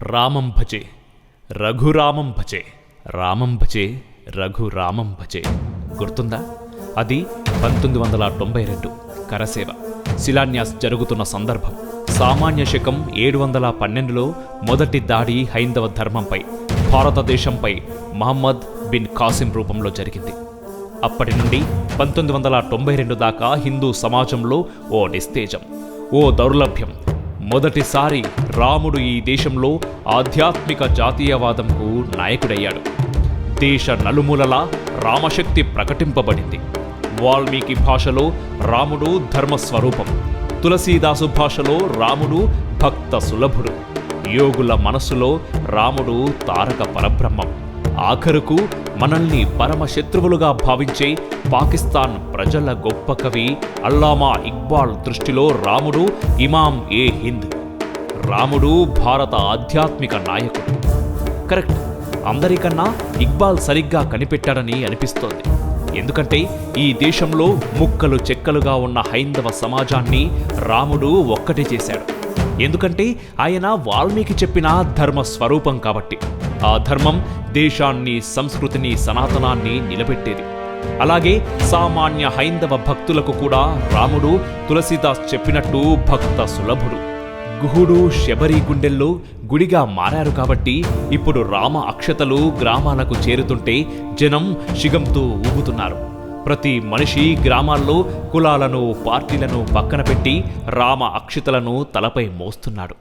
రామం భజే రఘురామం భజే రామం భజే రఘురామం భజే. గుర్తుందా? అది పంతొమ్మిది వందల తొంభై రెండు. కరసేవ. శిలాన్యాస్ జరుగుతున్న సందర్భం. సామాన్య శకం ఏడు వందల పన్నెండులో మొదటి దాడి హైందవ ధర్మంపై భారతదేశంపై మహమ్మద్ బిన్ కాసిం రూపంలో జరిగింది. అప్పటి నుండి పంతొమ్మిది వందల తొంభై రెండు దాకా హిందూ సమాజంలో ఓ నిస్తేజం ఓ దౌర్లభ్యం మొదటిసారి రాముడు ఈ దేశంలో ఆధ్యాత్మిక జాతీయవాదంకు నాయకుడయ్యాడు. దేశ నలుమూలలా రామశక్తి ప్రకటింపబడింది. వాల్మీకి భాషలో రాముడు ధర్మస్వరూపం తులసీదాసు భాషలో రాముడు భక్త సులభుడు యోగుల మనస్సులో రాముడు తారక పరబ్రహ్మం. ఆఖరుకు మనల్ని పరమ శత్రువులుగా భావించే పాకిస్తాన్ ప్రజల గొప్ప కవి అల్లామా ఇక్బాల్ దృష్టిలో రాముడు ఇమాం ఏ హింద్. రాముడు భారత ఆధ్యాత్మిక నాయకుడు. కరెక్ట్. అందరికన్నా ఇక్బాల్ సరిగ్గా కనిపెట్టాడని అనిపిస్తోంది. ఎందుకంటే ఈ దేశంలో ముక్కలు చెక్కలుగా ఉన్న హైందవ సమాజాన్ని రాముడు ఒక్కటి చేశాడు. ఎందుకంటే ఆయన వాల్మీకి చెప్పిన ధర్మ స్వరూపం కాబట్టి. ఆ ధర్మం దేశాన్ని సంస్కృతిని సనాతనాన్ని నిలబెట్టేది. అలాగే సామాన్య హైందవ భక్తులకు కూడా రాముడు తులసీదాస్ చెప్పినట్టు భక్త సులభుడు. గుహుడు శబరి గుండెల్లో గుడిగా మారారు కాబట్టి ఇప్పుడు రామ అక్షతలు గ్రామాలకు చేరుతుంటే జనం శిగంతో ఊగుతున్నారు. ప్రతి మనిషి గ్రామాల్లో కులాలను పార్టీలను పక్కన పెట్టి రామ అక్షితలను తలపై మోస్తున్నాడు.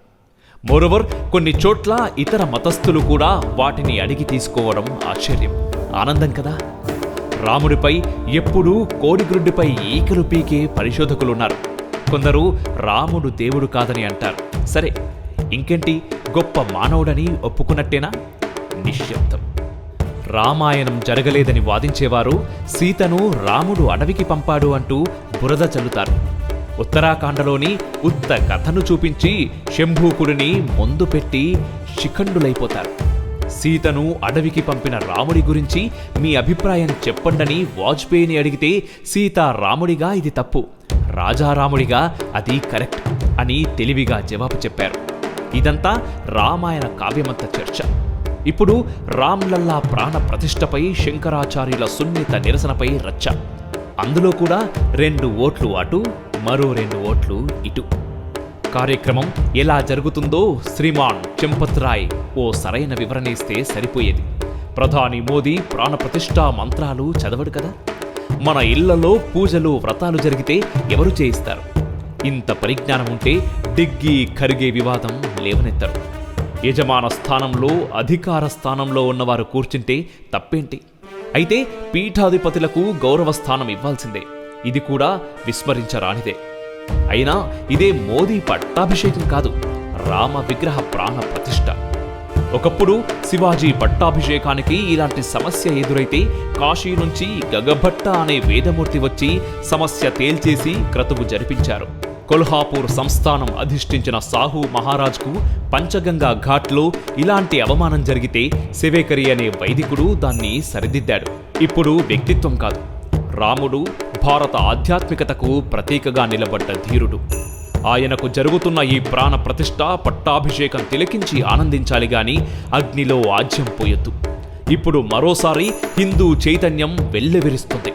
మోరోవర్ కొన్ని చోట్ల ఇతర మతస్థులు కూడా వాటిని అడిగి తీసుకోవడం ఆశ్చర్యం. ఆనందం కదా? రాముడిపై ఎప్పుడూ కోడిగ్రుడ్డిపై ఈకలు పీకే పరిశోధకులున్నారు. కొందరు రాముడు దేవుడు కాదని అంటారు. సరే ఇంకేంటి? గొప్ప మానవుడని ఒప్పుకున్నట్టేనా? నిశ్శబ్దం. రామాయణం జరగలేదని వాదించేవారు సీతను రాముడు అడవికి పంపాడు అంటూ బురద చల్లుతారు. ఉత్తరాఖండలోని ఉత్త కథను చూపించి శంభూకుడిని ముందు పెట్టి శిఖండులైపోతారు. సీతను అడవికి పంపిన రాముడి గురించి మీ అభిప్రాయం చెప్పండని వాజ్పేయిని అడిగితే సీత రాముడిగా ఇది తప్పు రాజారాముడిగా అది కరెక్ట్ అని తెలివిగా జవాబు చెప్పారు. ఇదంతా రామాయణ కావ్యమంత చర్చ. ఇప్పుడు రామ్లల్లా ప్రాణ ప్రతిష్టపై శంకరాచార్యుల సున్నిత నిరసనపై రచ్చ. అందులో కూడా రెండు ఓట్లు అటు మరో రెండు ఓట్లు ఇటు. కార్యక్రమం ఎలా జరుగుతుందో శ్రీమాన్ చెంపత్రాయ్ ఓ సరైన వివరణ ఇస్తే సరిపోయేది. ప్రధాని మోదీ ప్రాణప్రతిష్ఠా మంత్రాలు చదవడు కదా? మన ఇళ్ళలో పూజలు వ్రతాలు జరిగితే ఎవరు చేయిస్తారు? ఇంత పరిజ్ఞానం ఉంటే డిగ్గి కరిగే వివాదం లేవనెత్తరు. యజమాన స్థానంలో అధికార స్థానంలో ఉన్నవారు కూర్చుంటే తప్పేంటి? అయితే పీఠాధిపతులకు గౌరవ స్థానం ఇవ్వాల్సిందే. ఇది కూడా విస్మరించరానిదే. అయినా ఇదే మోదీ పట్టాభిషేకం కాదు రామ విగ్రహ ప్రాణ ప్రతిష్ఠ ఒకప్పుడు శివాజీ పట్టాభిషేకానికి ఇలాంటి సమస్య ఎదురైతే కాశీ నుంచి గగభట్ట అనే వేదమూర్తి వచ్చి సమస్య తేల్చేసి క్రతువు జరిపించారు. కొల్హాపూర్ సంస్థానం అధిష్ఠించిన సాహు మహారాజ్కు పంచగంగా ఘాట్లో ఇలాంటి అవమానం జరిగితే శివేకరి అనే వైదికుడు దాన్ని సరిదిద్దాడు. ఇప్పుడు వ్యక్తిత్వం కాదు. రాముడు భారత ఆధ్యాత్మికతకు ప్రతీకగా నిలబడ్డ ధీరుడు. ఆయనకు జరుగుతున్న ఈ ప్రాణ ప్రతిష్ట పట్టాభిషేకం తిలకించి ఆనందించాలి గాని అగ్నిలో ఆజ్యం పోయొద్దు. ఇప్పుడు మరోసారి హిందూ చైతన్యం వెల్లెవిరుస్తుంది.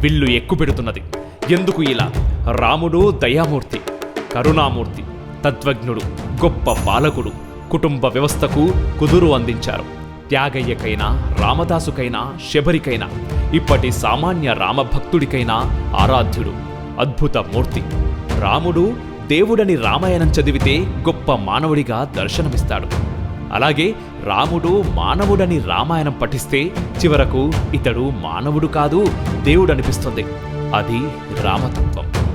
విల్లు ఎక్కుపెడుతున్నది. ఎందుకు ఇలా? రాముడు దయామూర్తి కరుణామూర్తి తత్వజ్ఞుడు గొప్ప పాలకుడు కుటుంబ వ్యవస్థకు కుదురు అందించారు. త్యాగయ్యకైనా రామదాసుకైనా శబరికైనా ఇప్పటి సామాన్య రామభక్తుడికైనా ఆరాధ్యుడు అద్భుత మూర్తి. రాముడు దేవుడని రామాయణం చదివితే గొప్ప మానవుడిగా దర్శనమిస్తాడు. అలాగే రాముడు మానవుడని రామాయణం పఠిస్తే చివరకు ఇతడు మానవుడు కాదు దేవుడనిపిస్తుంది. అది రామతత్వం.